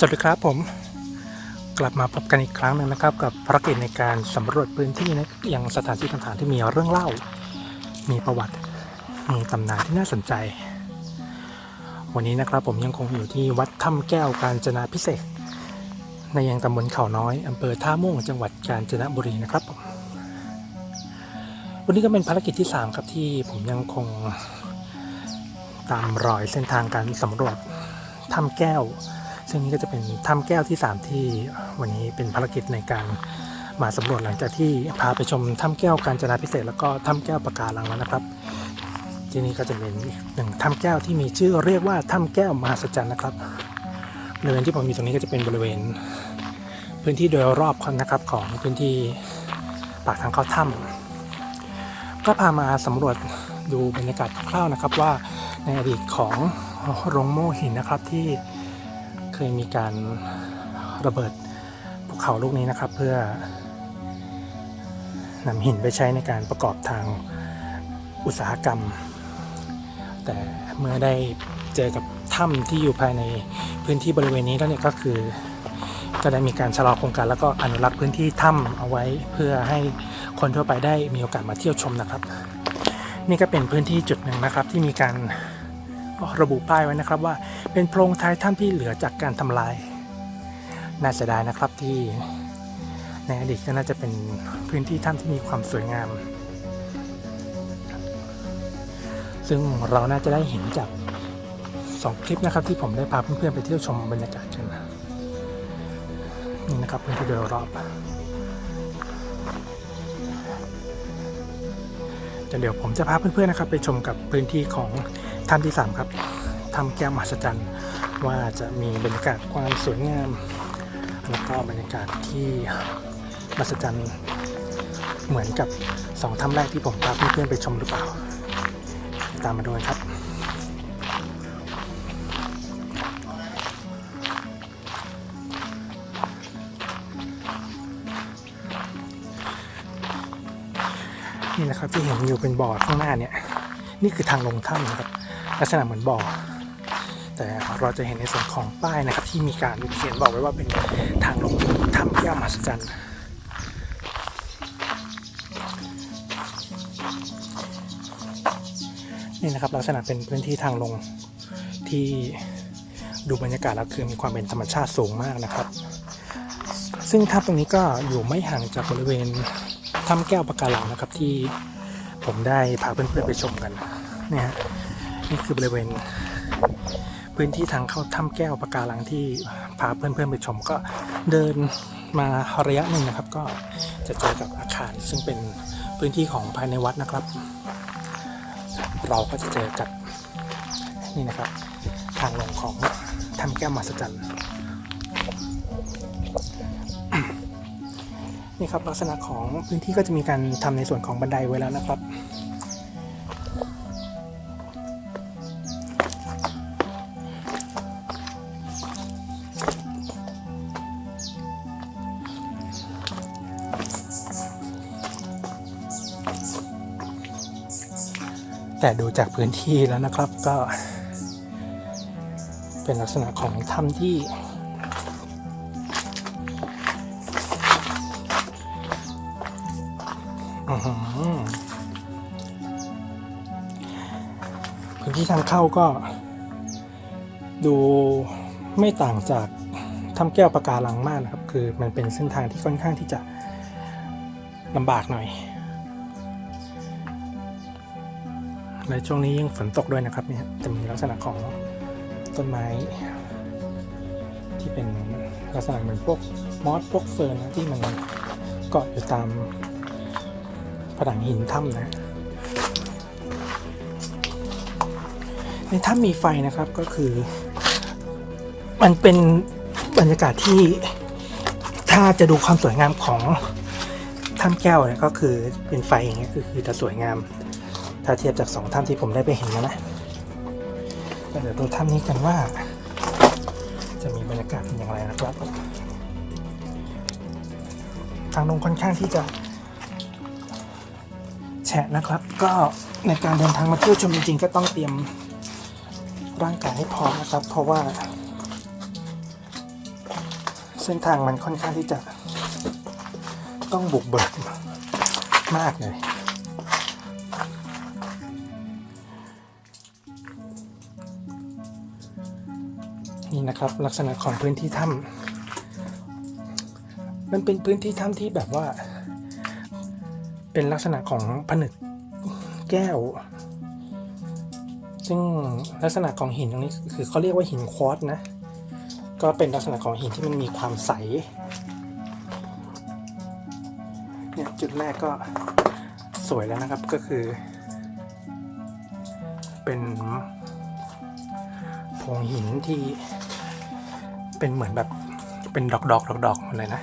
สวัสดีครับผมกลับมาพบกันอีกครั้งหนึ่งนะครับ กับภารกิจในการสำรวจพื้นที่นะยังสถานที่ต่างๆที่มีเรื่องเล่า มีประวัติ มีตำนานที่น่าสนใจ วันนี้นะครับผมยังคงอยู่ที่วัดถ้ำแก้วกาญจนาพิเศษ ในยังตำบลเขาน้อยอำเภอท่าม่วงจังหวัดกาญจนบุรีนะครับผมวันนี้ก็เป็นภารกิจที่ 3 ครับที่ผมยังคงตามรอยเส้นทางการสำรวจถ้ำแก้ว ซึ่งนี้ก็จะเป็นถ้ำแก้วที่ 3 ที่วันนี้เป็นภารกิจในการมาสำรวจหลังจากที่พาไปชมถ้ำแก้วกาญจนาพิเศษแล้วก็ถ้ำแก้วปะการังแล้วนะครับ ที่นี่ก็จะเป็นอีกหนึ่งถ้ำแก้วที่มีชื่อเรียกว่าถ้ำแก้วมหัศจรรย์นะครับบริเวณที่ผมอยู่ตรงนี้ก็จะเป็นบริเวณ พื้นที่โดยรอบนะครับของพื้นที่ปากทางเข้าถ้ำก็พามาสำรวจดูบรรยากาศคร่าวๆนะครับว่าในอดีตของโรงโม่หินนะครับที่ เคยมีการระเบิดภูเขาลูกนี้นะครับ เพื่อนำหินไปใช้ในการประกอบทางอุตสาหกรรม แต่เมื่อได้เจอกับถ้ำที่อยู่ภายในพื้นที่บริเวณนี้แล้วเนี่ยก็คือก็ได้มีการชะลอโครงการแล้วก็อนุรักษ์พื้นที่ถ้ำเอาไว้เพื่อให้คนทั่วไปได้มีโอกาสมาเที่ยวชมนะครับ นี่ก็เป็นพื้นที่จุดหนึ่งนะครับที่มีการ ระบุป้ายไว้นะครับว่าเป็นโพรงท้ายถ้ำที่เหลือจากการทำลาย น่าเสียดายนะครับที่ในอดีตก็น่าจะเป็นพื้นที่ถ้ำที่มีความสวยงาม ซึ่งเราน่าจะได้เห็นจากสองคลิปนะครับที่ผมได้พาเพื่อนๆไปเที่ยวชมบรรยากาศกันนี่นะครับพื้นที่โดยรอบเดี๋ยวผมจะพาเพื่อนๆนะครับไปชมกับพื้นที่ของ ถ้ำที่ 3 ครับถ้ำแก้วมหัศจรรย์ ว่าจะมีบรรยากาศความสวยงาม แล้วก็บรรยากาศที่มหัศจรรย์เหมือนกับสองถ้ำแรกที่ผมพาเพื่อนๆไปชมหรือเปล่า ตามมาดูครับนี่นะครับที่เห็นอยู่เป็นบ่อข้างหน้าเนี่ย นี่คือทางลงถ้ำนะครับ ลักษณะเหมือนบ่อ แต่เราจะเห็นในส่วนของป้ายนะครับ ที่มีการเขียนบอกไว้ว่าเป็นทางลงถ้ำแก้วมหัศจรรย์นี่นะครับลักษณะเป็นพื้นที่ทางลงที่ดูบรรยากาศแล้วคือมีความเป็นธรรมชาติสูงมากนะครับ ซึ่งถ้ำตรงนี้ก็อยู่ไม่ห่างจากบริเวณถ้ำแก้วปะการังนะครับที่ผมได้พาเพื่อนๆไปชมกันเนี่ยฮะ นี่คือบริเวณ พื้นที่ทางเข้าถ้ำแก้วปะการังที่พาเพื่อนๆไปชมก็เดินมาระยะหนึ่งนะครับ ก็จะเจอกับอาคารซึ่งเป็นพื้นที่ของภายในวัดนะครับ เราก็จะเจอกับนี่นะครับ ทางลงของถ้ำแก้วมหัศจรรย์นี่ครับลักษณะของพื้นที่ก็จะมีการทำในส่วนของบันไดไว้แล้วนะครับ แต่ดูจากพื้นที่แล้วนะครับก็ เป็นลักษณะของถ้ำที่ พื้นที่ทางเข้าก็ ดูไม่ต่างจากถ้ำแก้วปะการังมากนะครับ คือมันเป็นเส้นทางที่ค่อนข้างที่จะลำบากหน่อย ในช่วงนี้ยิ่งฝนตกด้วยนะครับเนี่ยจะมีลักษณะของต้นไม้ ที่เป็นลักษณะเหมือนพวกมอสพวกเฟิร์นนะที่มันเกาะอยู่ตามผนังหินถ้ำนะในถ้ำมีไฟนะครับก็คือ มันเป็นบรรยากาศที่ถ้าจะดูความสวยงามของถ้ำแก้วเนี่ยก็คือเป็นไฟอย่างเงี้ยคือคือจะสวยงาม ถ้าเทียบจากสองถ้ำที่ผมได้ไปเห็นมานะแต่เดี๋ยวดูถ้ำนี้กันว่า จะมีบรรยากาศเป็นอย่างไรนะครับ ทางลงค่อนข้างที่จะแฉะนะครับ ก็ในการเดินทางมาเที่ยวชมจริงๆ ก็ต้องเตรียมร่างกายให้พร้อมนะครับ เพราะว่า เส้นทางมันค่อนข้างที่จะต้องบุกเบิกมากเลย นะครับ ลักษณะของพื้นที่ถ้ำมันเป็นพื้นที่ถ้ำที่แบบว่า เป็นลักษณะของผนึกแก้ว ซึ่งลักษณะของหินตรงนี้คือเขาเรียกว่าหินควอตนะ ก็เป็นลักษณะของหินที่มันมีความใสเนี่ยจุดแรกก็สวยแล้วนะครับก็คือ เป็นโพงหินที่ เป็นเหมือนแบบเป็นดอกดอกดอกดอกๆหมดเลยนะ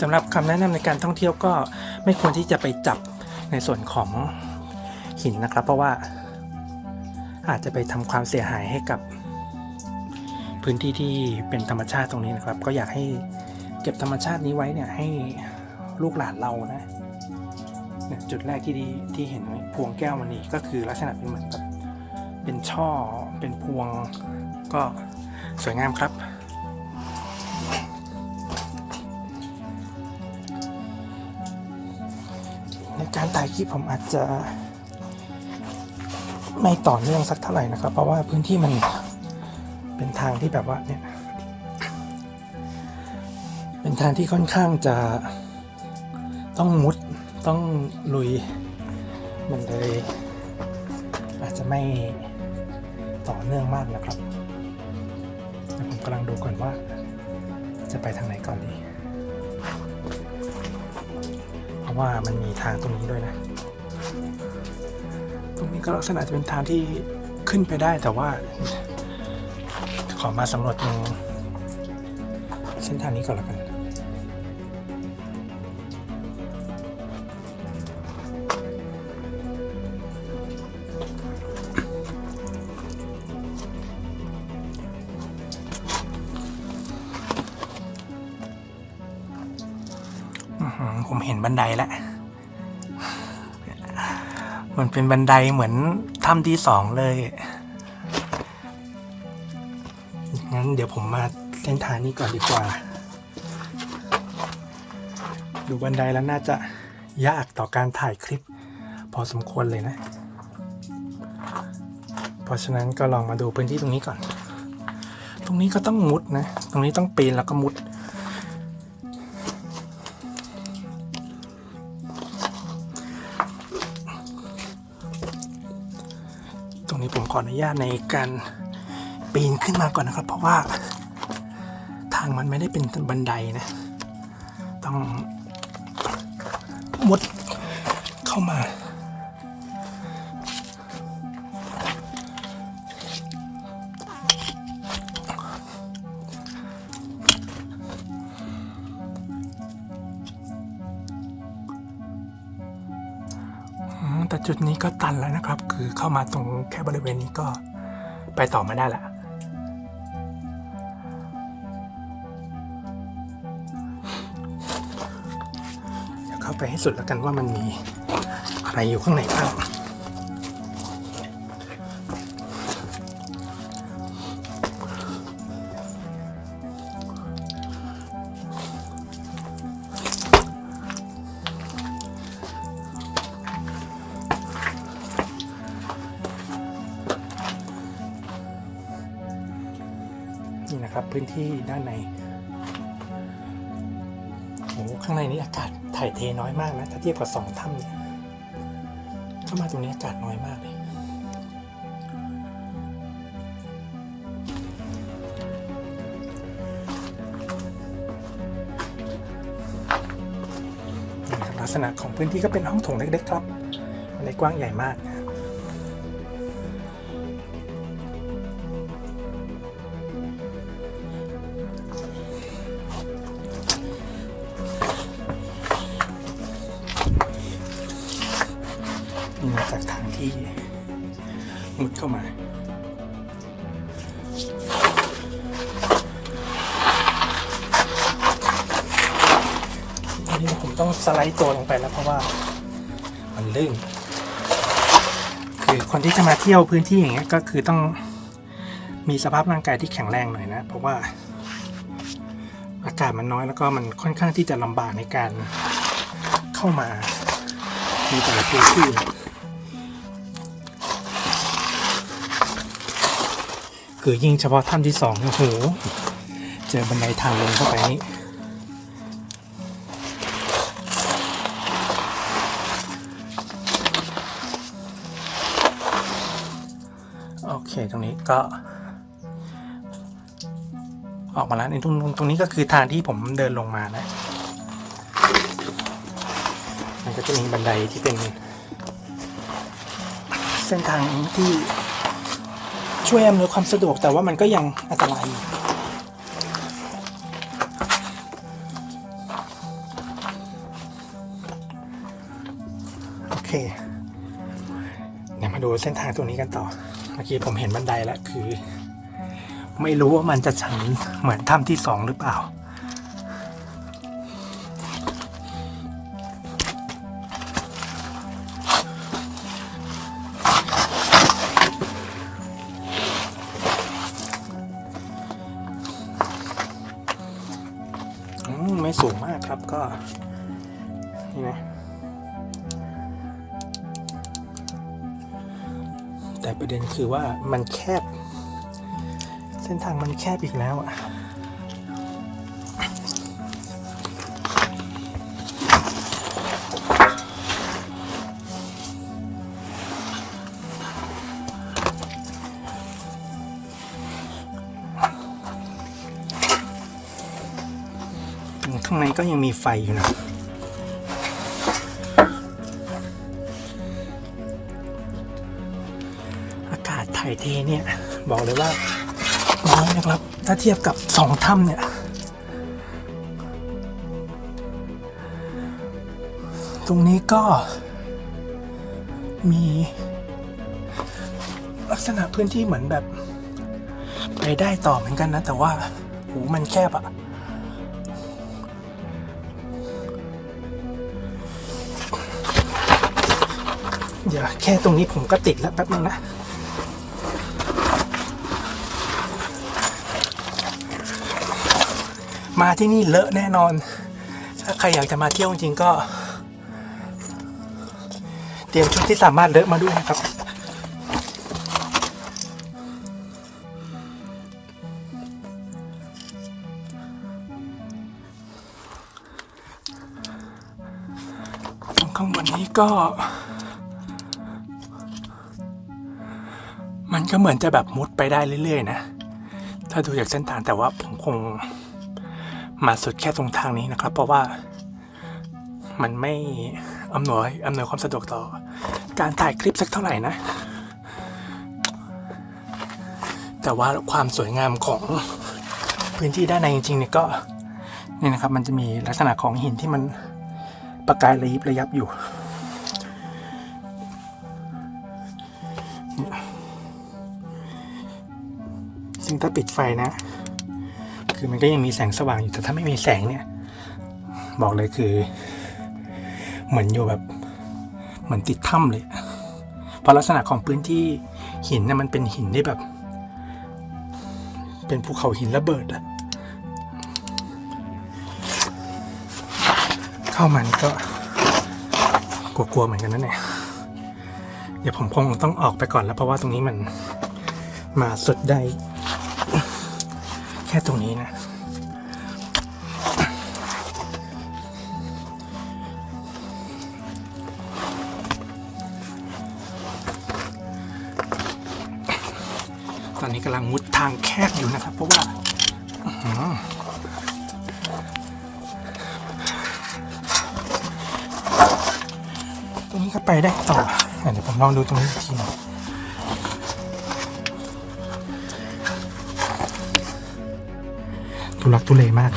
สำหรับคำแนะนำในการท่องเที่ยวก็ไม่ควรที่จะไปจับในส่วนของหินนะครับ เพราะว่าอาจจะไปทำความเสียหายให้กับพื้นที่ที่เป็นธรรมชาติตรงนี้นะครับ ก็อยากให้เก็บธรรมชาตินี้ไว้เนี่ยให้ ลูกหลานเรานะเนี่ยจุดแรกที่ดีที่เห็นไหมพวงแก้วมันนี่ก็คือลักษณะเป็นเหมือนแบบเป็นช่อเป็นพวงก็สวยงามครับในการถ่ายคลิปผมอาจจะไม่ต่อเนื่องสักเท่าไหร่นะครับ เพราะว่าพื้นที่มันเป็นทางที่แบบว่าเนี่ย เป็นทางที่ค่อนข้างจะ ต้องมุดต้องลุย มันเลย อาจจะไม่ต่อเนื่องมากนะครับแต่ผมกำลังดูก่อนว่า จะไปทางไหนก่อนดี เพราะว่ามันมีทางตรงนี้ด้วยนะ ตรงนี้ก็ลักษณะจะเป็นทางที่ขึ้นไปได้แต่ว่า ขอมาสำรวจตรงเส้นทางนี้ก่อนล้วกัน ผมเห็นบันไดแล้วมันเป็นบันไดเหมือนถ้ำที่สองเลย งั้นเดี๋ยวผมมาเส้นทางนี้ก่อนดีกว่า ดูบันไดแล้วน่าจะยากต่อการถ่ายคลิป พอสมควรเลยนะ เพราะฉะนั้นก็ลองมาดูพื้นที่ตรงนี้ก่อน ตรงนี้ก็ต้องมุดนะ ตรงนี้ต้องปีนแล้วก็มุด รงนี้ผมขออนุญาตในการปีนขึ้นมาก่อนนะครับ เพราะว่า ทางมันไม่ได้เป็นบันไดนะ ต้องมุดเข้ามา จุดนี้ก็ตันแล้วนะครับ คือเข้ามาตรงแค่บริเวณนี้ก็ไปต่อไม่ได้ละเดี๋ยวเข้าไปให้สุดแล้วกันว่ามันมีอะไรอยู่ข้างในบ้าง ที่ด้านในโอ้โหข้างในนี้อากาศถ่ายเทน้อยมากนะ ถ้าเทียบกับสองถ้ำเนี่ยเข้ามาตรงนี้อากาศน้อยมากเลยลักษณะของพื้นที่ก็เป็นห้องโถงเล็กๆครับ มันได้กว้างใหญ่มาก ต้องสไลด์ตัวลงไปแล้วเพราะว่ามันลื่น คือคนที่จะมาเที่ยวพื้นที่อย่างเงี้ยก็คือต้องมีสภาพร่างกายที่แข็งแรงหน่อยนะ เพราะว่า อากาศมันน้อยแล้วก็มันค่อนข้างที่จะลำบากในการเข้ามาในแต่ละพื้นที่คือยิ่งเฉพาะถ้ำที่สองโอ้โหเจอบันไดทางลงเข้าไปนี่ โอเคตรงนี้ก็ ออกมาแล้วในตรงตรงนี้ก็คือทางที่ผมเดินลงมานะ มันก็จะมีบันไดที่เป็น เส้นทางที่ช่วยอำนวยความสะดวกแต่ว่ามันก็ยังอันตรายอยู่โอเคเดี๋ยวมาดูเส้นทางตรงนี้กันต่อ มื่อกี้ผมเห็นบันไดแล้วคือ ไม่รู้ว่ามันจะชันเหมือนถ้ำที่สองหรือเปล่าอืมไม่สูงมากครับก็ ประเด็นคือว่ามันแคบ เส้นทางมันแคบอีกแล้วอะข้างในก็ยังมีไฟอยู่นะากาศถ่ายเทเนี่ยบอกเลยว่าน้อยนะครับ ถ้าเทียบกับสองถ้ำเนี่ยตรงนี้ก็มีลักษณะพื้นที่เหมือนแบบ ไปได้ต่อเหมือนกันนะ แต่ว่าหูมันแคบอะเดี๋ยวแค่ตรงนี้ผมก็ติดแล้วแป๊บนึงนะ มาที่นี่เลอะแน่นอน ถ้าใครอยากจะมาเที่ยวจริงก็ เตรียมชุดที่สามารถเลอะมาด้วยนะครับตรงข้างบนนี้ก็ มันก็เหมือนจะแบบมุดไปได้เรื่อยๆนะ ถ้าดูจากเส้นทางแต่ว่าผมคง มาสุดแค่ตรงทางนี้นะครับ เพราะว่ามันไม่อำนวยอำนวยความสะดวกต่อ การถ่ายคลิปสักเท่าไหร่นะ แต่ว่าความสวยงามของพื้นที่ด้านในจริงๆเนี่ยก็นี่นะครับ มันจะมีลักษณะของหินที่มันประกายระยิบระยับอยู่ซึ่งถ้าปิดไฟนะ คือมันก็ยังมีแสงสว่างอยู่แต่ถ้าไม่มีแสงเนี่ย บอกเลยคือ เหมือนอยู่แบบเหมือนติดถ้ำเลยเพราะลักษณะของพื้นที่หินเนี่ยมันเป็นหินที่แบบ เป็นภูเขาหินระเบิดอะเข้ามานี่ก็กลัวๆเหมือนกันนะเนี่ยเดี๋ยวผมคงต้องออกไปก่อนแล้วเพราะว่าตรงนี้มันมาสุดได้ แค่ตรงนี้นะ ตอนนี้กำลังมุดทางแคบอยู่นะครับ เพราะว่าตรงนี้ก็ไปได้ต่อเดี๋ยวผมลองดูตรงนี้อีกทีนึง ลักทุเลมาก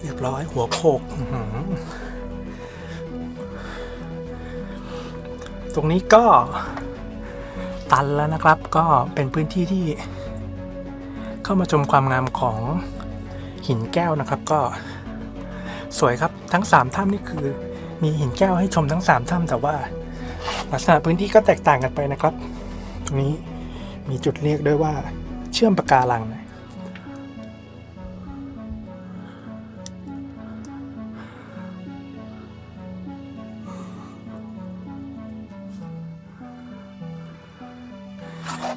เรียบร้อยหัวโขกตรงนี้ก็ตันแล้วนะครับก็เป็นพื้นที่ที่ เข้ามาชมความงามของหินแก้วนะครับก็สวยครับทั้งสามถ้ำนี่คือ มีหินแก้วให้ชมทั้งสามถ้ำแต่ว่าลักษณะพื้นที่ก็แตกต่างกันไปนะครับ ตรงนี้มีจุดเรียกด้วยว่าเชื่อมปะการังนะ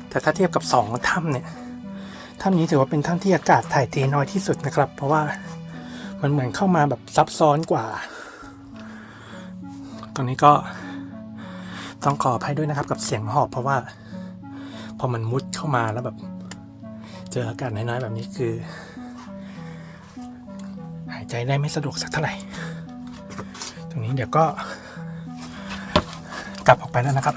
แต่ถ้าเทียบกับสองถ้ำเนี่ย ถ้ำนี้ถือว่าเป็นถ้ำที่อากาศถ่ายเทน้อยที่สุดนะครับ เพราะว่ามันเหมือนเข้ามาแบบซับซ้อนกว่า ตรงนี้ก็ต้องขออภัยด้วยนะครับกับเสียงหอบเพราะว่า พอมันมุดเข้ามาแล้วแบบ เจออากาศน้อยๆแบบนี้คือ หายใจได้ไม่สะดวกสักเท่าไหร่ ตรงนี้เดี๋ยวก็ กลับออกไปแล้วนะครับ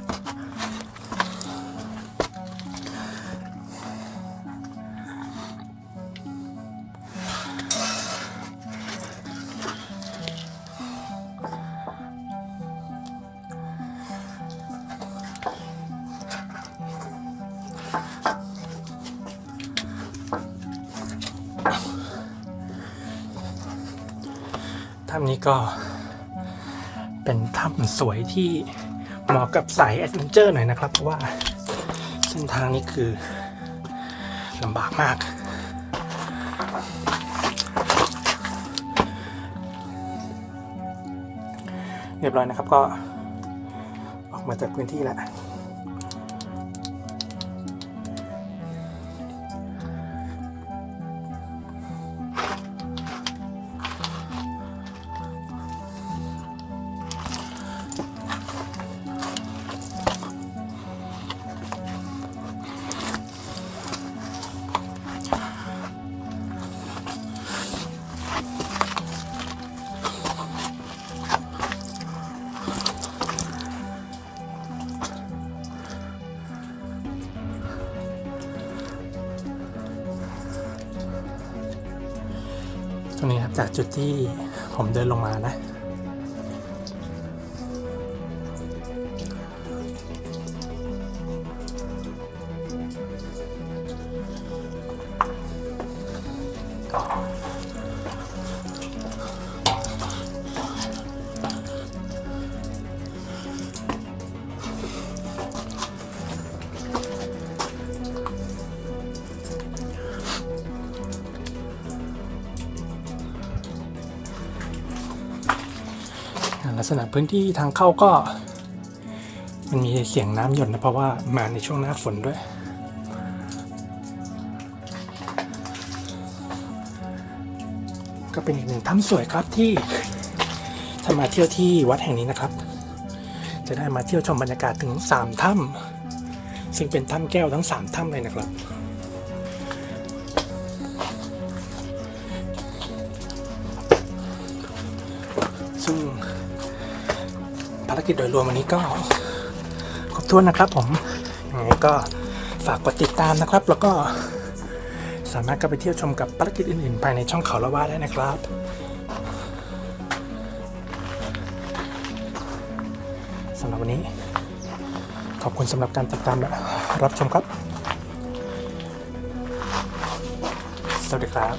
ถ้ำนี้ก็เป็นถ้ำสวยที่เหมาะกับสายแอดเวนเจอร์หน่อยนะครับ เพราะว่าเส้นทางนี้คือลำบากมากเรียบร้อยนะครับก็ออกมาจากพื้นที่แล้ว จากจุดที่ผมเดินลงมานะ ลักษณะพื้นที่ทางเข้าก็ มันมีเสียงน้ำหยดนะเพราะว่ามาในช่วงหน้าฝนด้วย ก็เป็นอีกหนึ่งถ้ำสวยครับที่ถ้ามาเที่ยวที่วัดแห่งนี้นะครับ จะได้มาเที่ยวชมบรรยากาศถึง 3 ถ้ำซึ่งเป็นถ้ำแก้วทั้ง 3 ถ้ำเลยนะครับ กิจโดยรวมวันนี้ก็ครบถ้วนนะครับผมยังไงก็ฝากกดติดตามนะครับ แล้วก็สามารถก็ไปเที่ยวชมกับภารกิจอื่นๆ ภายในช่องเขาละว่าได้นะครับ สำหรับวันนี้ ขอบคุณสำหรับการติดตามและรับชมครับ สวัสดีครับ